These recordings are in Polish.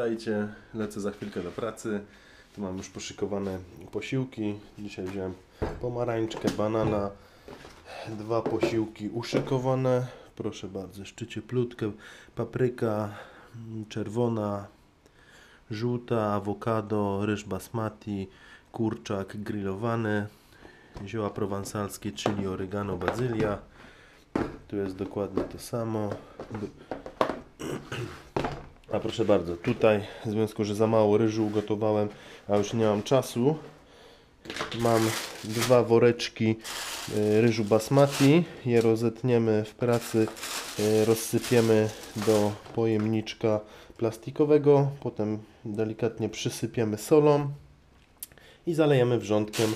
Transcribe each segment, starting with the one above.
Witajcie, lecę za chwilkę do pracy. Tu mam już poszykowane posiłki. Dzisiaj wziąłem pomarańczkę, banana, dwa posiłki uszykowane. Proszę bardzo, jeszcze cieplutkę. Papryka czerwona, żółta, awokado, ryż basmati, kurczak grillowany, zioła prowansalskie, chili, oregano, bazylia. Tu jest dokładnie to samo. A proszę bardzo, tutaj w związku, że za mało ryżu ugotowałem, a już nie mam czasu, mam dwa woreczki y, ryżu basmati. Je rozetniemy w pracy, y, rozsypiemy do pojemniczka plastikowego, potem delikatnie przysypiemy solą i zalejemy wrzątkiem,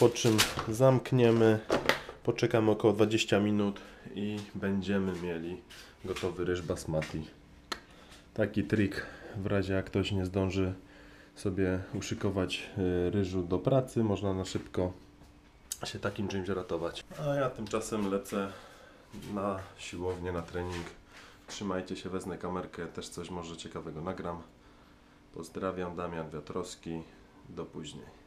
po czym zamkniemy, poczekamy około 20 minut i będziemy mieli gotowy ryż basmati. Taki trik w razie jak ktoś nie zdąży sobie uszykować y, ryżu do pracy, można na szybko się takim czymś ratować. A ja tymczasem lecę na siłownię, na trening. Trzymajcie się, wezmę kamerkę, też coś może ciekawego nagram. Pozdrawiam, Damian Wiatrowski. Do później.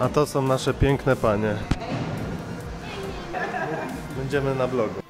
A to są nasze piękne panie. Będziemy na blogu.